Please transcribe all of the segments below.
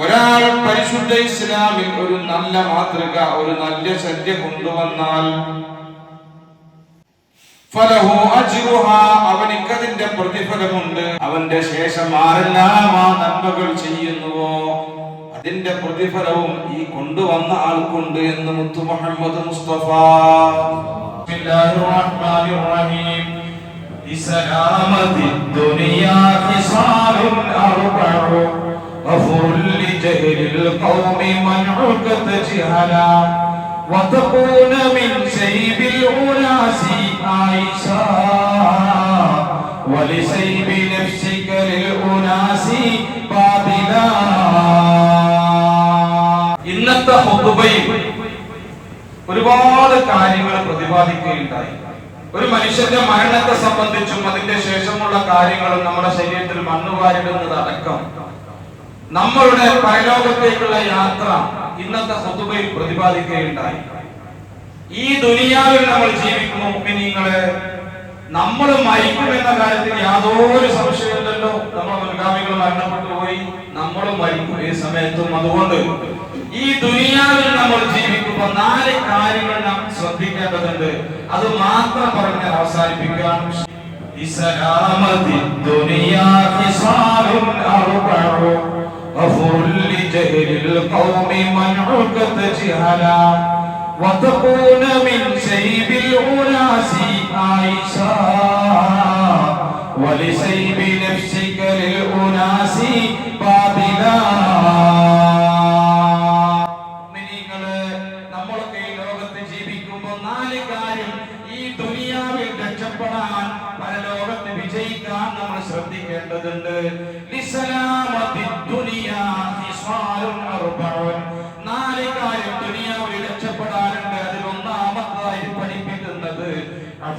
ഒരാൾ പരിശുദ്ധ ഇസ്ലാമിൽ ഒരു നല്ല മാതൃക ഒരു നല്ല ചര്യ കൊണ്ടുവന്നാൽ അവനിക്കതിന്റെ പ്രതിഫലമുണ്ട്. അവന്റെ ശേഷം ആരെല്ലാം ആ നന്മകൾ ചെയ്യുന്നുവോ അതിന്റെ പ്രതിഫലവും ഈ കൊണ്ടുവന്ന ആൾക്കുണ്ട് എന്ന് മുത്തു മുഹമ്മദ് മുസ്തഫ. ബിസ്മില്ലാഹിർ റഹ്മാനിർ റഹീം. لسلامة الدنيا خصال أربع غفر لجهل القوم منعك تجهلا وتكون من سيب الأناس عائشا ولسيب نفسك للأناس باطلا ഇന്നത്തെ ഹുതുബയിൽ ഒരുപാട് കാര്യങ്ങൾ പ്രതിപാദിക്കുകയുണ്ടായി ഒരു മനുഷ്യന്റെ മരണത്തെ സംബന്ധിച്ചും അതിന്റെ ശേഷമുള്ള കാര്യങ്ങളും നമ്മുടെ ശരീരത്തിൽ മണ്ണുവാരിടുന്നത് അടക്കം നമ്മളുടെ പരലോകത്തേക്കുള്ള യാത്ര ഇന്നത്തെ ഹുതുബയിൽ പ്രതിപാദിക്കുകയുണ്ടായി. ഈ ദുനിയാവിൽ നമ്മൾ ജീവിക്കുന്ന മുഗ്മിനീങ്ങളെ നമ്മൾ മരിക്കുമെന്ന കാര്യത്തിൽ യാതൊരു സംശയമില്ലല്ലോ നമ്മുടെ മുൻഗാമികൾ മരണപ്പെട്ടു പോയി നമ്മളും മരിക്കും. ഈ സമയത്തും അതുകൊണ്ട് ഈ ദുനിയാവിൽ നമ്മൾ ജീവിക്കുമ്പോൾ നാല് കാര്യങ്ങൾ നാം ശ്രദ്ധിക്കേണ്ടതുണ്ട് അത് മാത്രം പറഞ്ഞ് അവസാനിപ്പിക്കാൻ لسلامة الدنيا خصال أربع غفر لجهل القوم منعك تجهلا وتكون من سيب الأناس عائشا ولسيب نفسك للأناس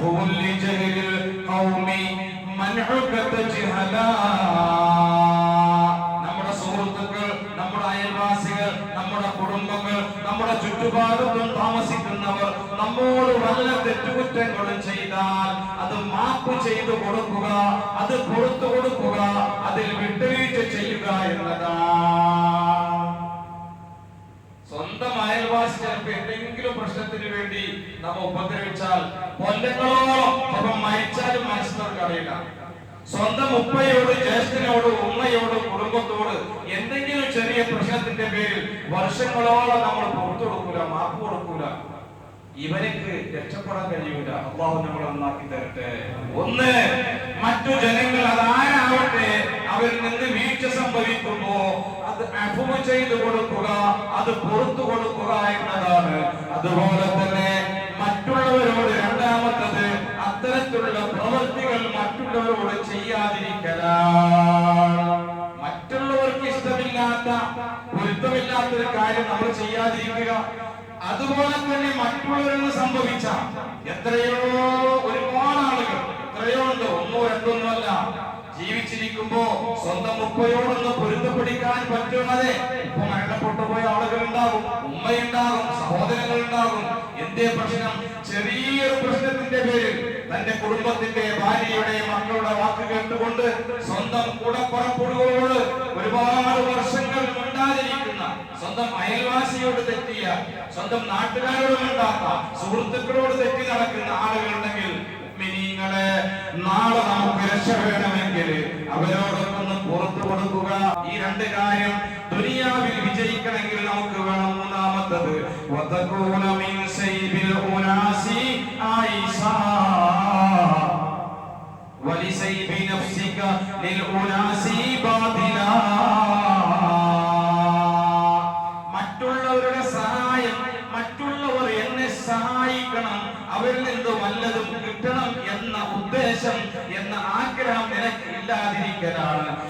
അഫുവുൽ لجهل ഖൗമി മൻഉക تجهلا നമ്മുടെ സുഹൃത്തുക്കൾ നമ്മുടെ അയൽവാസികൾ നമ്മുടെ കുടുംബങ്ങൾ നമ്മുടെ ചുറ്റുപാടത്തും താമസിക്കുന്നവർ നമ്മോട് വല്ല തെറ്റുകുറ്റങ്ങളും ചെയ്താൽ അത് മാപ്പ് ചെയ്തു കൊടുക്കുക അത് കൊടുത്തു കൊടുക്കുക അതിൽ വിട്ടുവീഴ്ച ചെയ്യുക എന്നതാണ്. അയൽവാസി ചിലപ്പോ എന്തെങ്കിലും പ്രശ്നത്തിന് വേണ്ടി നമ്മ ഉപദ്രവിച്ചാൽ കൊല്ലങ്ങളോളം ചിലപ്പോ മരിച്ചാലും മനസ്സിലവർക്ക് അറിയില്ല. സ്വന്തം ഉപ്പയോട് ജ്യേഷ്ഠനോട് ഉമ്മയോട് കുടുംബത്തോട് എന്തെങ്കിലും ചെറിയ പ്രശ്നത്തിന്റെ പേരിൽ വർഷങ്ങളോളം നമ്മൾ പുറത്തു കൊടുക്കൂല മാപ്പ് കൊടുക്കൂല. ഇവർക്ക് രക്ഷപ്പെടാൻ കഴിയൂല. അള്ളാഹു നമ്മളെ നന്നാക്കി തരട്ടെ. ഒന്ന് മറ്റു ജനങ്ങൾ അതാരാവട്ടെ? അവരിൽ നിന്ന് വീഴ്ച സംഭവിക്കുമ്പോ അത് അഫുവ് ചെയ്തു കൊടുക്കുക അത് പുറത്തു കൊടുക്കുക എന്നതാണ്. അതുപോലെ തന്നെ മറ്റുള്ളവരോട് രണ്ടാമത്തത് അത്തരത്തിലുള്ള പ്രവൃത്തികൾ മറ്റുള്ളവരോട് ചെയ്യാതിരിക്കലാണ്. മറ്റുള്ളവർക്ക് ഇഷ്ടമില്ലാത്ത പൊരുത്തമില്ലാത്തൊരു കാര്യം നമ്മൾ ചെയ്യാതിരിക്കുക. അതുപോലെ തന്നെ മറ്റുള്ളവരിൽ സംഭവിച്ച എത്രയോ ഒരുപാട് ആളുകൾ എത്രയോ ഉണ്ടോ? ഒന്നോ രണ്ടോ അല്ല ജീവിച്ചിരിക്കുമ്പോ സ്വന്തം ഉപ്പയോടൊന്ന് പൊരുത്തപ്പെടിക്കാൻ പറ്റുന്നത് ഇപ്പൊ മരണപ്പെട്ടു പോയ ആളുകൾ ഉണ്ടാകും ഉമ്മയുണ്ടാകും സഹോദരങ്ങൾ ഉണ്ടാകും എന്തേ പ്രശ്നം? ചെറിയൊരു പ്രശ്നത്തിന്റെ പേരിൽ തന്റെ കുടുംബത്തിന്റെ ഭാര്യയുടെ മക്കളുടെ വാക്ക് കേട്ടുകൊണ്ട് സ്വന്തം കൂടപ്പുറപ്പുകളോട് ഒരുപാട് വർഷങ്ങൾ മിണ്ടാതിരിക്കുന്ന സ്വന്തം അയൽവാസിയോട് തെറ്റിയ സ്വന്തം നാട്ടുകാരോട് മിണ്ടാത്ത സുഹൃത്തുക്കളോട് തെറ്റി നടക്കുന്ന ആളുകളുണ്ടെങ്കിൽ നാളെ വേണമെങ്കിൽ അവരോടൊക്കെ ഒന്ന് പുറത്തു കൊടുക്കുക ഈ രണ്ട് കാര്യം ദുനിയാവിൽ വിജയിക്കണമെങ്കിൽ നമുക്ക് വേണം മൂന്നാമത്തത് വതകൂന മിൻ സൈബിൽ ഉനാസി ആയിഷാ ولسيب نفسك للأناس باطلا ഇല്ലാതിരിക്കലാണ്.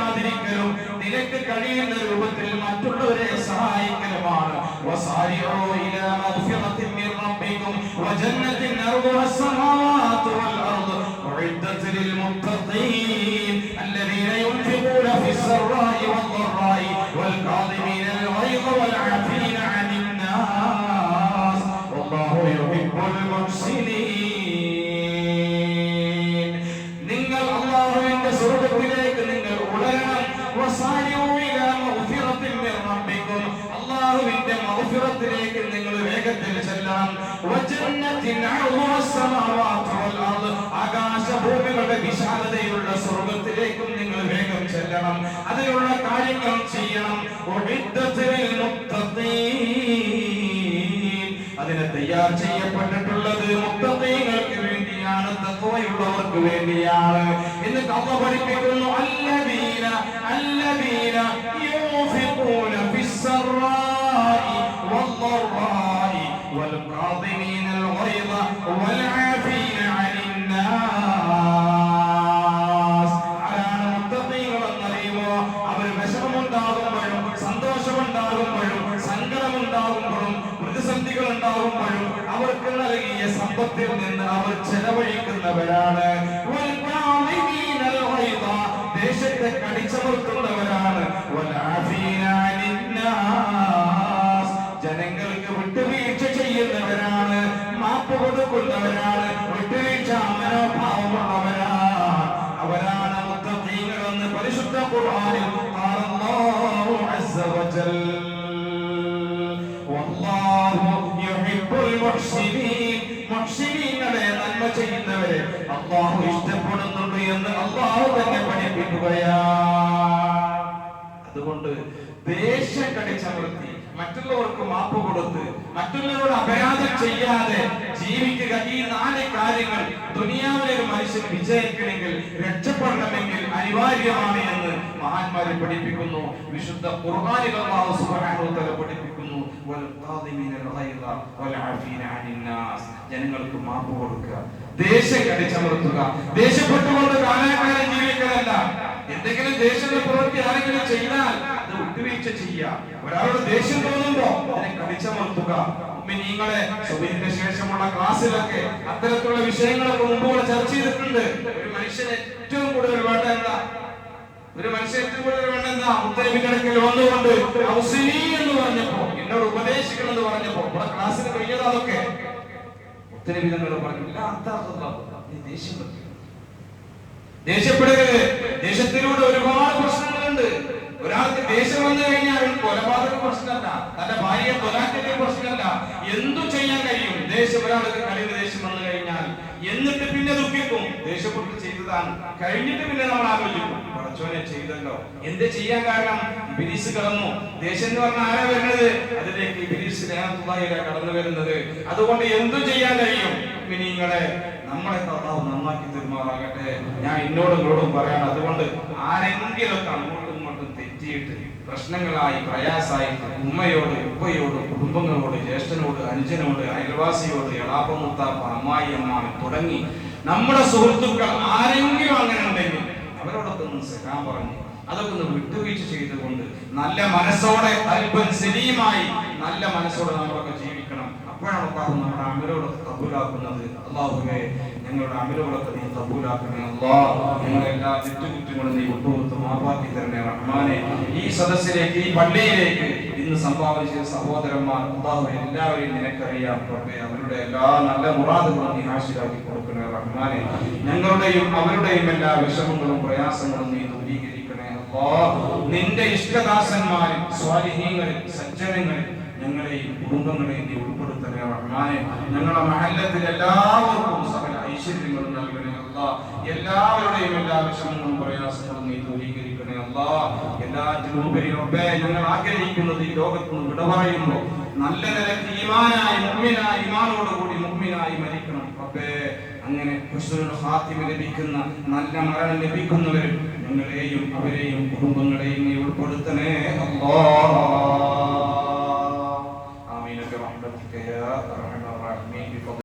ആഗ്രഹിക്കാതിരിക്കലും നിനക്ക് കഴിയുന്ന രൂപത്തിൽ മറ്റുള്ളവരെ സഹായിക്കലുമാണ് വസാരിഊ ഇലാ മഗ്ഫിറത്തിൻ മിൻ റബ്ബിക്കും وجنة أرضها السماوات والأرض أعدت للمتقين الذين ينفقون في السراء والضراء والكاظمين الغيظ والعافين ആകാശഭൂമികളുടെ വിശാലതയുള്ള സ്വർഗത്തിലേക്കും നിങ്ങൾ വേഗം ചെല്ലണം. അതിനുള്ള കാര്യങ്ങൾ ചെയ്യണം. അതിനെ തയ്യാർ ചെയ്യപ്പെട്ടിട്ടുള്ളത് മുത്തഖീങ്ങൾക്ക് വേണ്ടിയാണ് തത്വയുള്ളവർക്ക് വേണ്ടിയാണ്. എന്ന് കഥ പഠിപ്പിക്കുന്നു അല്ലദീന അല്ലദീന യൂഫിഖൂന വ്യക്തികൾ ഉണ്ടാകുമ്പോഴും അവർക്ക് നൽകിയ സമ്പത്തിൽ നിന്ന് അവർ ചെലവഴിക്കുന്നവരാണ്. ദേശത്തെ കടിച്ചമർത്തുന്നവരാണ്. ജനങ്ങൾക്ക് വിട്ടുവീഴ്ച ചെയ്യുന്നവരാണ്. മാപ്പ് കൊടുക്കുന്നവരാണ്. വിട്ടുവീഴ്ച മനോഭാവമുള്ളവരാണ്. അവരാണ് മുത്തീങ്ങളെന്ന് പരിശുദ്ധ ഖുർആനിൽ അല്ലാഹു അസ്സ വജൽ. മുഹ്സിനീങ്ങളെ നന്മ ചെയ്യുന്നവരെ അല്ലാഹു ഇഷ്ടപ്പെടുന്നുണ്ട് എന്ന് അല്ലാഹു തന്നെ പഠിപ്പിക്കുകയാണ് അതുകൊണ്ട് ദേഷ്യം കടിച്ചമർത്തി മറ്റുള്ളവർക്ക് മാപ്പ് കൊടുത്ത് മറ്റുള്ളവരോട് അപരാധം ചെയ്യാതെ ജീവിക്കുക. ഈ നാല് കാര്യങ്ങൾ ദുനിയാവിലെ ഒരു മനുഷ്യൻ വിജയിക്കണമെങ്കിൽ രക്ഷപ്പെടണമെങ്കിൽ അനിവാര്യമാണ് എന്ന് മഹാന്മാരെ പഠിപ്പിക്കുന്നു. വിശുദ്ധ തആല പഠിപ്പിക്കുന്നു. ജനങ്ങൾക്ക് മാപ്പ് കൊടുക്കുക. ദേശം കടിച്ചമർത്തുക ദേഷ്യപ്പെട്ടുകൊണ്ട് കാലാകാലം ജീവിക്കലല്ല. എന്തെങ്കിലും ദേശത്തെ പ്രവൃത്തി ആരെങ്കിലും ചെയ്താൽ അത് വിട്ടുവീഴ്ച ചെയ്യുക. ഒരാളോട് ദേഷ്യം തോന്നുമ്പോ അതിനെ കടിച്ചമർത്തുക. നിങ്ങളെ സുബിന്റെ ശേഷമുള്ള ക്ലാസ്സിലൊക്കെ അത്തരത്തിലുള്ള വിഷയങ്ങളൊക്കെ മുമ്പ് ചർച്ച ചെയ്തിട്ടുണ്ട്. ഒരു മനുഷ്യന് ഏറ്റവും കൂടുതൽ വേണ്ട എന്താ ഒരു മനുഷ്യൻ ഏറ്റവും കൂടുതൽ വേണ്ട എന്താ ഉത്തരവിനിടയ്ക്കൽ വന്നുകൊണ്ട് എന്ന് പറഞ്ഞപ്പോ എന്നോട് ഉപദേശിക്കണം എന്ന് പറഞ്ഞപ്പോ ഇവിടെ ക്ലാസ്സിൽ കഴിഞ്ഞത് അതൊക്കെ. പറഞ്ഞില്ല നീ ദേഷ്യം ദേഷ്യത്തിലൂടെ ഒരുപാട് പ്രശ്നങ്ങളുണ്ട്. ഒരാൾക്ക് ദേഷ്യം വന്നു കഴിഞ്ഞാൽ കൊലപാതക പ്രശ്നമല്ല. തന്റെ ഭാര്യയെ തൊലാക്കിയ പ്രശ്നമല്ല. എന്തു ചെയ്യാൻ കഴിയും? ദേഷ്യം ഒരാൾക്ക് കഴിവ് ദേഷ്യം വന്നു കഴിഞ്ഞാൽ. എന്നിട്ട് ദുഃഖിക്കും ദേഷ്യപ്പെട്ട് ചെയ്തതാണ്. കഴിഞ്ഞിട്ട് പിന്നെ നമ്മൾ ആലോചിക്കും പടച്ചോനെ ചെയ്തല്ലോ. എന്ത് ചെയ്യാൻ കാരണം? ബിരിസ് കടന്നു. ദേഷ്യം എന്ന് പറഞ്ഞാൽ ആരാ വരുന്നത്? അതിലേക്ക് ബിരിസ് ലേനത്തുള്ളായില്ല കടന്നു വരുന്നത്. അതുകൊണ്ട് എന്തു ചെയ്യാൻ കഴിയും? പിന്നെ നിങ്ങളെ നമ്മളെ കർത്താവ് നന്നാക്കി തെരുമാറാകട്ടെ. ഞാൻ എന്നോടും ഇങ്ങോട്ടും പറയാണ്. അതുകൊണ്ട് ആരെങ്കിലൊക്കെ അങ്ങോട്ടും ഇങ്ങോട്ടും തെറ്റിയിട്ട് പ്രശ്നങ്ങളായി പ്രയാസായി ഉമ്മയോട് ഉപ്പയോട് കുടുംബങ്ങളോട് ജ്യേഷ്ഠനോട് അനുജനോട് അയൽവാസിയോട് എളാപ്പമുത്താപ്പ അമ്മായി അമ്മാവൻ തുടങ്ങി നമ്മുടെ സുഹൃത്തുക്കൾ ആരെങ്കിലും അങ്ങനെ ഉണ്ടെങ്കിൽ അവരോടൊക്കെ ഒന്ന് സഹാൻ പറഞ്ഞു. അതൊക്കെ ഒന്ന് വിട്ടുവീഴ്ച ചെയ്തുകൊണ്ട് നല്ല മനസ്സോടെ അല്പം സലീമായി നല്ല മനസ്സോടെ നമ്മളൊക്കെ ജീവിക്കണം. അപ്പോഴാണ് നമ്മുടെ അമലുകളൊക്കെ കബൂലാക്കുന്നത്. അള്ളാഹുവെ ഞങ്ങളുടെ അമലുകളൊക്കെ നീ കബൂലാക്കണേ അള്ളാഹ് നിങ്ങളുടെ എല്ലാ തെറ്റുകുറ്റങ്ങളും നീ വിട്ടുകൊടുത്ത് മാപ്പാക്കി തരണേ റഹ്മാനെ. ഈ സദസ്സിലേക്ക് ഈ പള്ളിയിലേക്ക് ഇന്ന് സംഭാവന ചെയ്ത സഹോദരന്മാർ അള്ളാഹു എല്ലാവരെയും നിനക്കറിയാം റബ്ബേ. അവരുടെ എല്ലാ നല്ല മുറാദുകളും നീ ഹാഷിലാക്കി കൊടുക്കണേ റഹ്മാനെ. ഞങ്ങളുടെയും അവരുടെയും എല്ലാ വിഷമങ്ങളും പ്രയാസങ്ങളും നീ ദൂരീകരിക്കണേ അല്ലാഹു. നിന്റെ ഇഷ്ടദാസന്മാരിൽ സ്വാലിഹീങ്ങളിൽ സജ്ജനങ്ങളിൽ ഞങ്ങളെയും കുടുംബങ്ങളെയും നീ ഉൾപ്പെടുത്തണേ റഹ്മാനെ. ഞങ്ങളുടെ മഹല്ലത്തിൽ എല്ലാവർക്കും സകല ഐശ്വര്യങ്ങളും നൽകണേ അല്ല. എല്ലാവരുടെയും എല്ലാ വിഷമങ്ങളും പ്രയാസങ്ങളും നീ ദൂരീകരിക്കണേ അല്ല. എല്ലാറ്റിനും ഉപരി ഞങ്ങൾ ആഗ്രഹിക്കുന്നത് ഈ ലോകത്ത് നിന്ന് വിട നല്ല നിലയ്ക്ക് ഈമാനായി മുമ്മിനായി ഈമാനോട് കൂടി മുഅ്മിനായി മരിക്കണം റബ്ബേ. അങ്ങനെ ഹാത്തിമ ലഭിക്കുന്ന നല്ല മരണം ലഭിക്കുന്നവരും ഞങ്ങളെയും അവരെയും കുടുംബങ്ങളെയും നീ ഉൾപ്പെടുത്തണേ അല്ലാ.